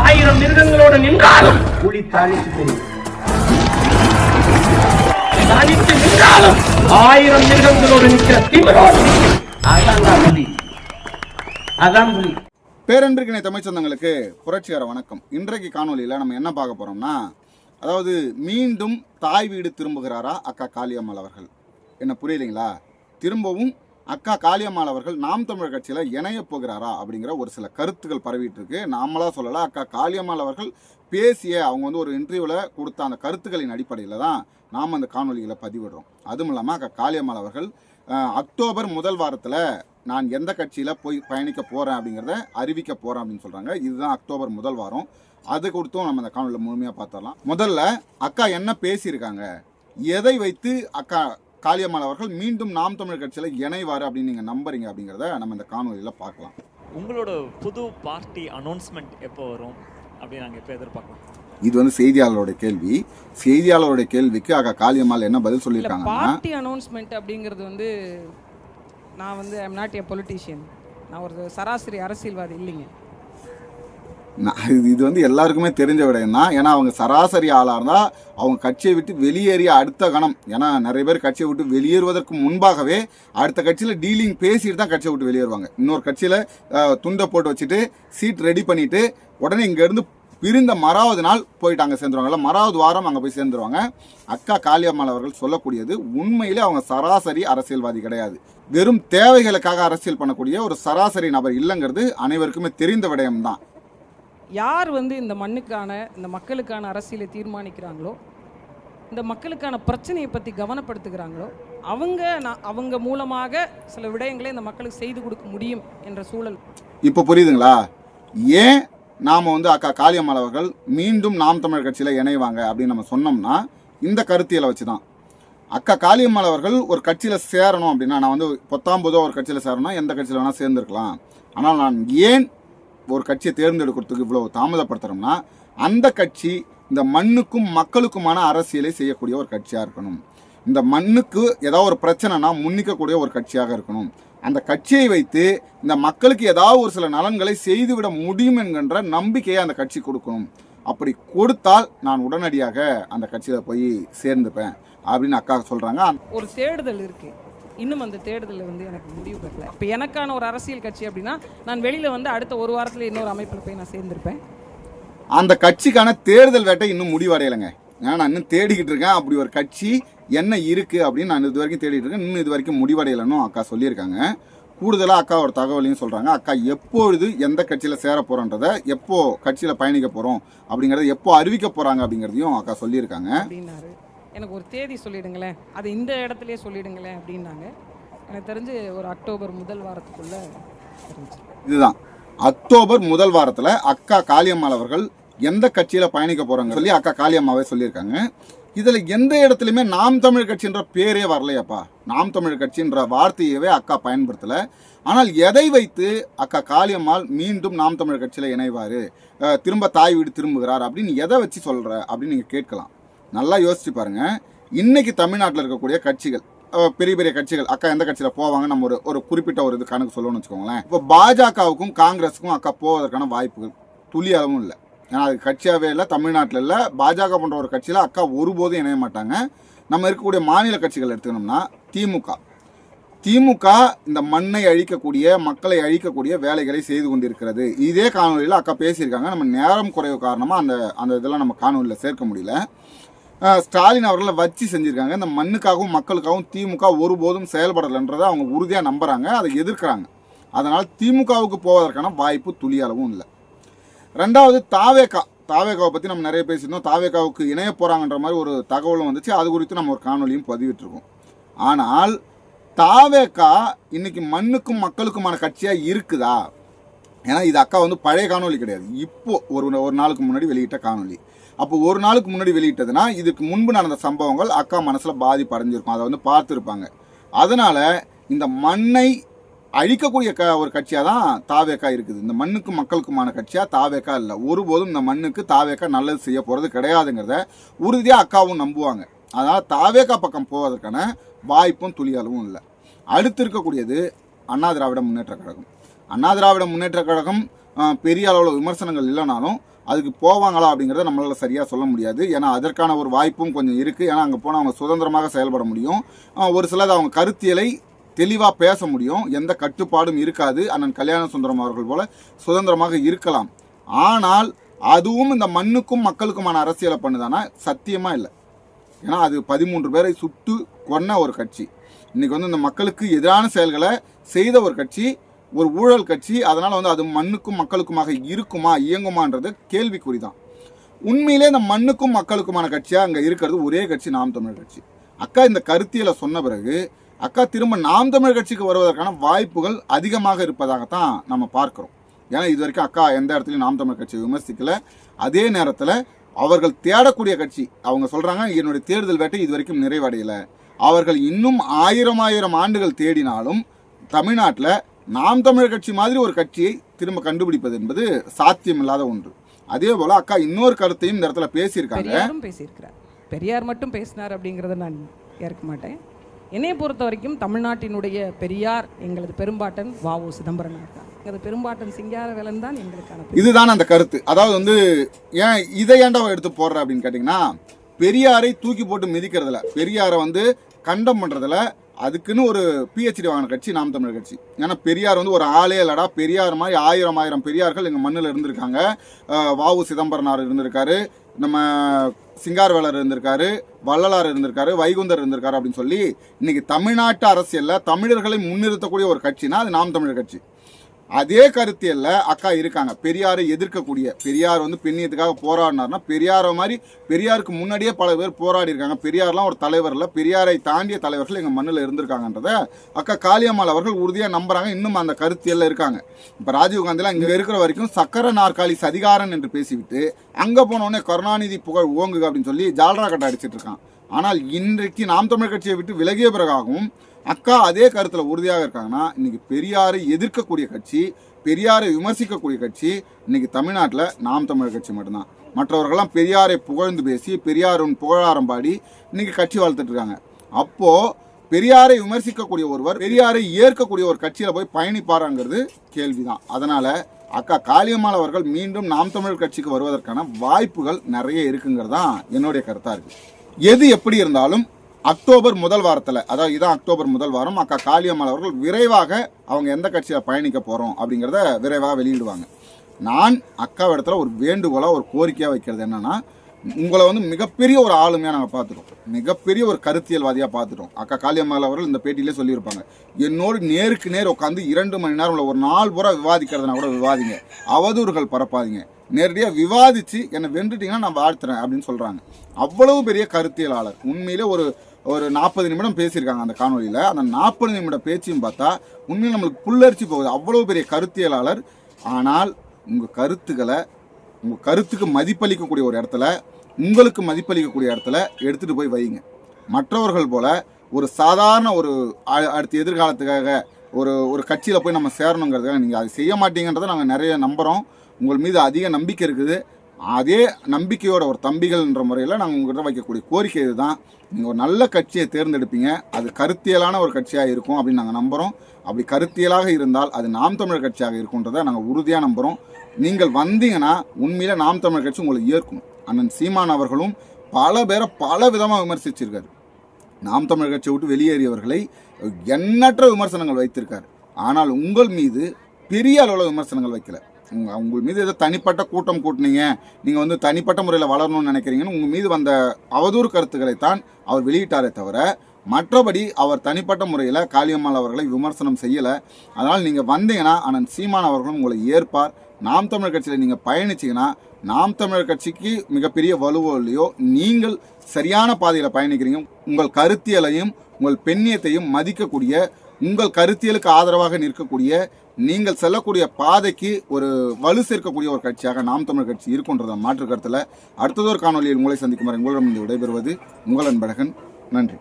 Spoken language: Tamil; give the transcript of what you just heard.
ஆயிரம் மிருகங்களோடு நின்றாலும் புலி தாளித்து தெரியும் தனித்து நின்றாலும் ஆயிரம் மிருகங்களோடு நிற்கிற திமிரோடு நிற்கும். அதான் புலி. அதான் புலி. பேரன்பிற்கினை தமிழ் சொந்தங்களுக்கு புரட்சிகர வணக்கம். இன்றைக்கு காணொலியில் நம்ம என்ன பார்க்க போகிறோம்னா அதாவது மீண்டும் தாய் வீடு திரும்புகிறாரா அக்கா காளியம்மாள் அவர்கள்? என்ன புரியலைங்களா திரும்பவும் அக்கா காளியம்மாள் அவர்கள் நாம் தமிழர் கட்சியில் இணைய போகிறாரா? அப்படிங்கிற ஒரு சில கருத்துக்கள் பரவிட்டு இருக்கு நாமளாக சொல்லலாம் அக்கா காளியம்மாள் அவர்கள் பேசிய அவங்க வந்து ஒரு இன்டர்வியூவில் கொடுத்த அந்த கருத்துக்களின் அடிப்படையில் தான் நாம் அந்த காணொலிகளை பதிவிடுறோம். அதுவும் இல்லாமல் அக்கா காளியம்மாள் அவர்கள் அக்டோபர் முதல் வாரத்தில் நான் எந்த கட்சியில் போய் பயணிக்க போகிறேன் அப்படிங்கிறத அறிவிக்க போகிறேன் அப்படின்னு சொல்கிறாங்க இதுதான் அக்டோபர் முதல் வாரம். அது கொடுத்தும் நம்ம அந்த காணொலியில் முழுமையாக பார்த்துடலாம். முதல்ல அக்கா என்ன பேசியிருக்காங்க? எதை வைத்து அக்கா காளியம்மாள் அவர்கள் மீண்டும் நாம் தமிழர் கட்சியில் இணைவார் அப்படின்னு நீங்கள் நம்புறீங்க அப்படிங்கிறத நம்ம இந்த காணொலியில் பார்க்கலாம். உங்களோட புது பார்ட்டி அனௌன்ஸ்மெண்ட் எப்போ வரும் அப்படின்னு நாங்கள் எப்போ எதிர்பார்க்கலாம்? இது வந்து செய்தியாளருடைய கேள்வி. செய்தியாளருடைய கேள்விக்கு அக்கா காளியம்மாள் என்ன பதில் இல்ல சொல்லியிருக்காங்கன்னா பார்ட்டி அனௌன்ஸ்மெண்ட் அப்படிங்கிறது வந்து நான் வந்து ஐம் நாட் ஏ பொலிட்டீஷியன் நான் ஒரு சராசரி அரசியல்வாதி இல்லைங்க. நான் இது இது வந்து எல்லாருக்குமே தெரிஞ்ச விடயம் தான் ஏன்னா அவங்க சராசரி ஆளாக இருந்தால் அவங்க கட்சியை விட்டு வெளியேறிய அடுத்த கணம். ஏன்னா நிறைய பேர் கட்சியை விட்டு வெளியேறுவதற்கு முன்பாகவே அடுத்த கட்சியில் டீலிங் பேசிட்டு தான் கட்சியை விட்டு வெளியேறுவாங்க. இன்னொரு கட்சியில் துண்டை போட்டு வச்சுட்டு சீட் ரெடி பண்ணிட்டு உடனே இங்கேருந்து பிரிந்த மறாவது நாள் போயிட்டு அங்கே சேர்ந்துருவாங்கல்ல மறாவது வாரம் அங்கே போய் சேர்ந்துருவாங்க. அக்கா காளியம்மாள் அவர்கள் சொல்லக்கூடியது உண்மையிலே அவங்க சராசரி அரசியல்வாதி கிடையாது. வெறும் தேவைகளுக்காக அரசியல் பண்ணக்கூடிய ஒரு சராசரி நபர் இல்லைங்கிறது அனைவருக்குமே தெரிந்த விடயம்தான். யார் வந்து இந்த மண்ணுக்கான இந்த மக்களுக்கான அரசியலை தீர்மானிக்கிறாங்களோ இந்த மக்களுக்கான பிரச்சனையை பற்றி கவனப்படுத்துகிறாங்களோ அவங்க நான் அவங்க மூலமாக சில விடயங்களை இந்த மக்களுக்கு செய்து கொடுக்க முடியும் என்ற சூழல். இப்போ புரியுதுங்களா? ஏன் நாம் வந்து அக்கா காளியம்மாள் அவர்கள் மீண்டும் நாம் தமிழர் கட்சியில் இணைவாங்க அப்படின்னு நம்ம சொன்னோம்னா இந்த கருத்தியலை வச்சு தான் அக்கா காளியம்மாள் அவர்கள் ஒரு கட்சியில் சேரணும் அப்படின்னா நான் வந்து பத்தாம்போதோ ஒரு கட்சியில் சேரணும் எந்த கட்சியில் வேணால் சேர்ந்துருக்கலாம். ஆனால் நான் ஏன் ஒரு கட்சியை தேர்ந்தெடுக்கிறதுக்கு இவ்வளோ தாமதப்படுத்துகிறோம்னா அந்த கட்சி இந்த மண்ணுக்கும் மக்களுக்குமான அரசியலை செய்யக்கூடிய ஒரு கட்சியாக இருக்கணும். இந்த மண்ணுக்கு ஏதாவது ஒரு பிரச்சனைனா முன்னிக்கக்கூடிய ஒரு கட்சியாக இருக்கணும். அந்த கட்சியை வைத்து இந்த மக்களுக்கு ஏதாவது ஒரு சில நலன்களை செய்துவிட முடியும் என்கின்ற நம்பிக்கையை அந்த கட்சி கொடுக்கணும். அப்படி கொடுத்தால் நான் உடனடியாக அந்த கட்சியில் போய் சேர்ந்துப்பேன் அப்படின்னு அக்கா சொல்கிறாங்க ஒரு தேடுதல் இருக்குது இன்னும் அந்த தேடுதல் வந்து எனக்கு முடிவு பெறல. இப்போ எனக்கான ஒரு அரசியல் கட்சி அப்படின்னா நான் வெளியில் வந்து அடுத்த ஒரு வாரத்தில் இன்னொரு அமைப்பில் போய் நான் சேர்ந்திருப்பேன். அந்த கட்சிக்கான தேர்தல் வேட்டை இன்னும் முடிவடையலைங்க. ஏன்னா நான் இன்னும் தேடிக்கிட்டு இருக்கேன். அப்படி ஒரு கட்சி என்ன இருக்குது அப்படின்னு நான் இது வரைக்கும் தேடிட்டு இருக்கேன். இன்னும் இது வரைக்கும் முடிவடையலைன்னு அக்கா சொல்லியிருக்காங்க. கூடுதலாக அக்கா ஒரு தகவலையும் சொல்கிறாங்க அக்கா எப்பொழுது எந்த கட்சியில் சேர போகிறோன்றதை எப்போ கட்சியில் பயணிக்க போகிறோம் அப்படிங்கிறத எப்போ அறிவிக்க போகிறாங்க அப்படிங்கிறதையும் அக்கா சொல்லியிருக்காங்க. எனக்கு ஒரு தேதி சொல்லிடுங்களேன். அது இந்த இடத்துலையே சொல்லிடுங்களேன் அப்படின்னாங்க. எனக்கு தெரிஞ்சு ஒரு அக்டோபர் முதல் வாரத்துக்குள்ள தெரிஞ்சு இதுதான். அக்டோபர் முதல் வாரத்தில் அக்கா காளியம்மாள் அவர்கள் எந்த கட்சியில் பயணிக்க போகிறாங்க சொல்லி அக்கா காளியம்மாவே சொல்லியிருக்காங்க. இதில் எந்த இடத்துலையுமே நாம் தமிழ் கட்சின்ற பேரே வரலையாப்பா. நாம் தமிழ் கட்சின்ற வார்த்தையவே அக்கா பயன்படுத்தலை. ஆனால் எதை வைத்து அக்கா காளியம்மாள் மீண்டும் நாம் தமிழ் கட்சியில் இணைவார்? திரும்ப தாய் வீடு திரும்புகிறார் அப்படின்னு எதை வச்சு சொல்கிற அப்படின்னு நீங்கள் கேட்கலாம். நல்லா யோசிச்சு பாருங்க. இன்னைக்கு தமிழ்நாட்டில் இருக்கக்கூடிய கட்சிகள் பெரிய பெரிய கட்சிகள் அக்கா எந்த கட்சியில் போவாங்க நம்ம ஒரு ஒரு குறிப்பிட்ட ஒரு இது கணக்கு சொல்லணும்னு வச்சுக்கோங்களேன். இப்போ பாஜகவுக்கும் காங்கிரஸுக்கும் அக்கா போவதற்கான வாய்ப்புகள் துளி அளவும் இல்லை. ஏன்னா அது கட்சியாகவே இல்லை தமிழ்நாட்டில் இல்லை. பாஜக போன்ற ஒரு கட்சியில் அக்கா ஒருபோதும் இணைய மாட்டாங்க. நம்ம இருக்கக்கூடிய மாநில கட்சிகள் எடுத்துக்கணும்னா திமுக. திமுக இந்த மண்ணை அழிக்கக்கூடிய மக்களை அழிக்கக்கூடிய வேலைகளை செய்து கொண்டிருக்கிறது. இதே காணொலியில் அக்கா பேசியிருக்காங்க. நம்ம நேரம் குறைவு காரணமாக அந்த அந்த இதெல்லாம் நம்ம காணொலியில் சேர்க்க முடியல. ஸ்டாலின் அவர்களை வச்சு செஞ்சுருக்காங்க. இந்த மண்ணுக்காகவும் மக்களுக்காகவும் திமுக ஒருபோதும் செயல்படலைன்றதை அவங்க உறுதியாக நம்புகிறாங்க அதை எதிர்க்கிறாங்க. அதனால் திமுகவுக்கு போவதற்கான வாய்ப்பு துளியளவும் இல்லை. ரெண்டாவது தாவேக்கா தாவேக்காவை பற்றி நம்ம நிறைய பேசியிருந்தோம். தாவேக்காவுக்கு இணைய போகிறாங்கன்ற மாதிரி ஒரு தகவலும் வந்துச்சு. அது குறித்து நம்ம ஒரு காணொலியும் பதிவிட்டிருக்கோம். ஆனால் தாவேகா இன்னைக்கு மண்ணுக்கும் மக்களுக்குமான கட்சியாக இருக்குதா? ஏன்னா இது அக்கா வந்து பழைய காணொலி கிடையாது. இப்போ ஒரு ஒரு நாளுக்கு முன்னாடி வெளியிட்ட காணொலி அப்போ ஒரு நாளுக்கு முன்னாடி வெளியிட்டதுன்னா இதுக்கு முன்பு நடந்த சம்பவங்கள் அக்கா மனசில் பாதிப்பு அடைஞ்சிருக்கும். அதை வந்து பார்த்துருப்பாங்க. அதனால் இந்த மண்ணை அழிக்கக்கூடிய க ஒரு கட்சியாக தான் தாவேக்கா இருக்குது. இந்த மண்ணுக்கு மக்களுக்குமான கட்சியாக தாவேக்கா இல்லை. ஒருபோதும் இந்த மண்ணுக்கு தாவேக்கா நல்லது செய்ய போகிறது கிடையாதுங்கிறத உறுதியாக அக்காவும் நம்புவாங்க. அதனால் தாவேக்கா பக்கம் போவதற்கான வாய்ப்பும் துளியளவும் இல்லை. அடுத்து இருக்கக்கூடியது அண்ணா திராவிட முன்னேற்ற கழகம். அண்ணா திராவிட முன்னேற்ற கழகம் பெரிய அளவில் விமர்சனங்கள் இல்லைனாலும் அதுக்கு போவாங்களா அப்படிங்கிறத நம்மளால் சரியாக சொல்ல முடியாது. ஏன்னா அதற்கான ஒரு வாய்ப்பும் கொஞ்சம் இருக்குது ஏன்னா அங்கே போனால் அவங்க சுதந்திரமாக செயல்பட முடியும். ஒரு சிலது அவங்க கருத்தியலை தெளிவாக பேச முடியும். எந்த கட்டுப்பாடும் இருக்காது. அண்ணன் கல்யாண சுந்தரம் அவர்கள் போல சுதந்திரமாக இருக்கலாம். ஆனால் அதுவும் இந்த மண்ணுக்கும் மக்களுக்குமான அரசியலை பண்ணுதானா சத்தியமாக இல்லை. ஏன்னா அது பதிமூன்று பேரை சுட்டு கொன்ன ஒரு கட்சி. இன்றைக்கி வந்து இந்த மக்களுக்கு எதிரான செயல்களை செய்த ஒரு கட்சி. ஒரு ஊழல் கட்சி அதனால் வந்து அது மண்ணுக்கும் மக்களுக்குமாக இருக்குமா இயங்குமான்றது கேள்விக்குறி தான் உண்மையிலே இந்த மண்ணுக்கும் மக்களுக்குமான கட்சியாக அங்கே இருக்கிறது ஒரே கட்சி நாம் தமிழர் கட்சி. அக்கா இந்த கருத்தியலை சொன்ன பிறகு அக்கா திரும்ப நாம் தமிழர் கட்சிக்கு வருவதற்கான வாய்ப்புகள் அதிகமாக இருப்பதாகத்தான் நம்ம பார்க்குறோம். ஏன்னா இது வரைக்கும் அக்கா எந்த இடத்துலையும் நாம் தமிழர் கட்சியை விமர்சிக்கலை. அதே நேரத்தில் அவர்கள் தேடக்கூடிய கட்சி அவங்க சொல்கிறாங்க என்னுடைய தேர்தல் வேட்டை இது வரைக்கும் நிறைவடையலை. அவர்கள் இன்னும் ஆயிரம் ஆயிரம் ஆண்டுகள் தேடினாலும் தமிழ்நாட்டில் நாம் தமிழர் கட்சி மாதிரி ஒரு கட்சியை திரும்ப கண்டுபிடிப்பது என்பது சாத்தியமில்லாத ஒன்று. அதே போல அக்கா இன்னொரு கருத்தையும் இந்த இடத்துல பேசியிருக்காங்க. பேசியிருக்கிறார். பெரியார் மட்டும் பேசினார் அப்படிங்கிறத நான் ஏற்க மாட்டேன். என்னைய பொறுத்த வரைக்கும் தமிழ்நாட்டினுடைய பெரியார் எங்களது பெரும்பாட்டன் வாவு சிதம்பரனார் தான். எங்களது பெரும்பாட்டன் சிங்காரவேலன் தான் எங்களுக்கான இதுதான் அந்த கருத்து. அதாவது வந்து ஏன் இதை ஏன்டா எடுத்து போடுற அப்படின்னு கேட்டிங்கன்னா பெரியாரை தூக்கி போட்டு மிதிக்கிறதுல பெரியாரை வந்து கண்டம் பண்ணுறதுல அதுக்குன்னு ஒரு பிஹெச்டி வாங்கின கட்சி நாம் தமிழர் கட்சி. ஏன்னா பெரியார் வந்து ஒரு ஆளே இல்லடா. பெரியார் மாதிரி ஆயிரம் ஆயிரம் பெரியார்கள் எங்கள் மண்ணில் இருந்திருக்காங்க. வாவு சிதம்பரனார் இருந்திருக்காரு. நம்ம சிங்கார்வேலர் இருந்திருக்காரு. வள்ளலார் இருந்திருக்காரு. வைகுந்தர் இருந்திருக்காரு அப்படின்னு சொல்லி இன்னைக்கு தமிழ்நாட்டு அரசியலில் தமிழர்களை முன்னிறுத்தக்கூடிய ஒரு கட்சினா அது நாம் தமிழர் கட்சி. அதே கருத்தியல்ல அக்கா இருக்காங்க. பெரியாரை எதிர்க்கக்கூடிய பெரியார் வந்து பெண்ணியத்துக்காக போராடினார்னா பெரியாரை மாதிரி பெரியாருக்கு முன்னாடியே பல பேர் போராடி இருக்காங்க. பெரியார்லாம் ஒரு தலைவர் இல்லை. பெரியாரை தாண்டிய தலைவர்கள் எங்கள் மண்ணில் இருந்திருக்காங்கன்றத அக்கா காளியம்மாள் அவர்கள் உறுதியாக நம்புறாங்க. இன்னும் அந்த கருத்தியல்ல இருக்காங்க. இப்போ ராஜீவ் இங்கே இருக்கிற வரைக்கும் சக்கர நாற்காலி சதிகாரன் என்று பேசிவிட்டு அங்கே போனோடனே கருணாநிதி புகழ் ஓங்குக அப்படின்னு சொல்லி ஜால்ரா கட்ட அடிச்சிட்டு இருக்கான். ஆனால் இன்றைக்கு நாம் தமிழர் கட்சியை விட்டு விலகிய பிறகாகவும் அக்கா அதே கருத்துல உறுதியாக இருக்காங்கன்னா இன்னைக்கு பெரியாரை எதிர்க்கக்கூடிய கட்சி பெரியாரை விமர்சிக்கக்கூடிய கட்சி இன்னைக்கு தமிழ்நாட்டில் நாம் தமிழர் கட்சி மட்டும்தான். மற்றவர்கள்லாம் பெரியாரை புகழ்ந்து பேசி பெரியாரின் புகழாரம் பாடி இன்னைக்கு கட்சி வளர்த்துட்டு இருக்காங்க. அப்போ பெரியாரை விமர்சிக்கக்கூடிய ஒருவர் பெரியாரை ஏற்கக்கூடிய ஒரு கட்சியில் போய் பயணிப்பாராங்கிறது கேள்விதான். அதனால அக்கா காளியம்மாள் அவர்கள் மீண்டும் நாம் தமிழர் கட்சிக்கு வருவதற்கான வாய்ப்புகள் நிறைய இருக்குங்கிறது தான் என்னுடைய கருத்தா இருக்கு. எது எப்படி இருந்தாலும் அக்டோபர் முதல் வாரத்தில் அதாவது இதான் அக்டோபர் முதல் வாரம் அக்கா காளியம்மாள் அவர்கள் விரைவாக அவங்க எந்த கட்சியில் பயணிக்க போகிறோம் அப்படிங்கிறத விரைவாக வெளியிடுவாங்க. நான் அக்கா இடத்துல ஒரு வேண்டுகோளாக ஒரு கோரிக்கையாக வைக்கிறது என்னென்னா உங்களை வந்து மிகப்பெரிய ஒரு ஆளுமையாக நாங்கள் பார்த்துட்டோம். மிகப்பெரிய ஒரு கருத்தியல்வாதியாக பார்த்துட்டோம். அக்கா காளியம்மாள் அவர்கள் இந்த பேட்டியிலே சொல்லியிருப்பாங்க. என்னோடு நேருக்கு நேர் உட்காந்து இரண்டு மணி நேரம் உள்ள ஒரு நாள் பூரா விவாதிக்கிறதுனா கூட விவாதிங்க. அவதூறுகள் பரப்பாதீங்க. நேரடியாக விவாதித்து என்னை வென்றுட்டிங்கன்னா நான் வாழ்த்துறேன் அப்படின்னு சொல்கிறாங்க அவ்வளவு பெரிய கருத்தியலாளர். உண்மையிலே ஒரு ஒரு நாற்பது நிமிடம் பேசியிருக்காங்க அந்த காணொலியில் அந்த நாற்பது நிமிட பேச்சையும் பார்த்தா உண்மையில் நம்மளுக்கு புல்லரிச்சு போகுது. அவ்வளோ பெரிய கருத்தியலாளர். ஆனால் உங்கள் கருத்துக்களை உங்கள் கருத்துக்கு மதிப்பளிக்கக்கூடிய ஒரு இடத்துல உங்களுக்கு மதிப்பளிக்கக்கூடிய இடத்துல எடுத்துகிட்டு போய் வைங்க. மற்றவர்கள் போல் ஒரு சாதாரண ஒரு அ- அடுத்த எதிர்காலத்துக்காக ஒரு ஒரு கட்சியில் போய் நம்ம சேரணுங்கிறதுக்காக நீங்கள் அதை செய்ய மாட்டீங்கன்றதை நாங்கள் நிறைய நம்புகிறோம் உங்கள் மீது அதிக நம்பிக்கை இருக்குது. அதே நம்பிக்கையோட ஒரு தம்பிகள்ன்ற முறையில் நாங்கள் உங்கள்கிட்ட வைக்கக்கூடிய கோரிக்கை இதுதான். நீங்கள் ஒரு நல்ல கட்சியை தேர்ந்தெடுப்பீங்க. அது கருத்தியலான ஒரு கட்சியாக இருக்கும் அப்படின்னு நாங்கள் நம்புகிறோம் அப்படி கருத்தியலாக இருந்தால் அது நாம் தமிழர் கட்சியாக இருக்குன்றதை நாங்கள் உறுதியாக நம்புகிறோம் நீங்கள் வந்தீங்கன்னா உண்மையில் நாம் தமிழர் கட்சி உங்களை ஏற்கும். அண்ணன் சீமான் அவர்களும் பல பேரை பல விதமாக விமர்சிச்சிருக்காரு. நாம் தமிழர் கட்சியை விட்டு வெளியேறியவர்களை எண்ணற்ற விமர்சனங்கள் வைத்திருக்காரு. ஆனால் உங்கள் மீது பெரிய அளவில் விமர்சனங்கள் வைக்கல. உங்கள் மீது ஏதோ தனிப்பட்ட கூட்டம் கூட்டினீங்க. நீங்கள் வந்து தனிப்பட்ட முறையில் வளரணும்னு நினைக்கிறீங்கன்னு உங்கள் மீது வந்த அவதூறு கருத்துக்களைத்தான் அவர் வெளியிட்டாரே தவிர மற்றபடி அவர் தனிப்பட்ட முறையில் காளியம்மாள் அவர்களை விமர்சனம் செய்யலை. அதனால் நீங்கள் வந்தீங்கன்னா அண்ணன் சீமான் அவர்களும் உங்களை ஏற்பார். நாம் தமிழர் கட்சியில் நீங்கள் பயணிச்சிங்கன்னா நாம் தமிழர் கட்சிக்கு மிகப்பெரிய வலுவோ இல்லையோ நீங்கள் சரியான பாதையில் பயணிக்கிறீங்க. உங்கள் கருத்தியலையும் உங்கள் பெண்ணியத்தையும் மதிக்கக்கூடிய உங்கள் கருத்தியலுக்கு ஆதரவாக நிற்கக்கூடிய நீங்கள் செல்லக்கூடிய பாதைக்கு ஒரு வலு சேர்க்கக்கூடிய ஒரு கட்சியாக நாம் தமிழ் கட்சி இருக்குன்றத மாற்று கருத்தில் அடுத்ததொரு காணொலியில் உங்களை சந்திக்கும் வரை உங்களிடம் விடைபெறுவது உங்கள் அன்பழகன். நன்றி.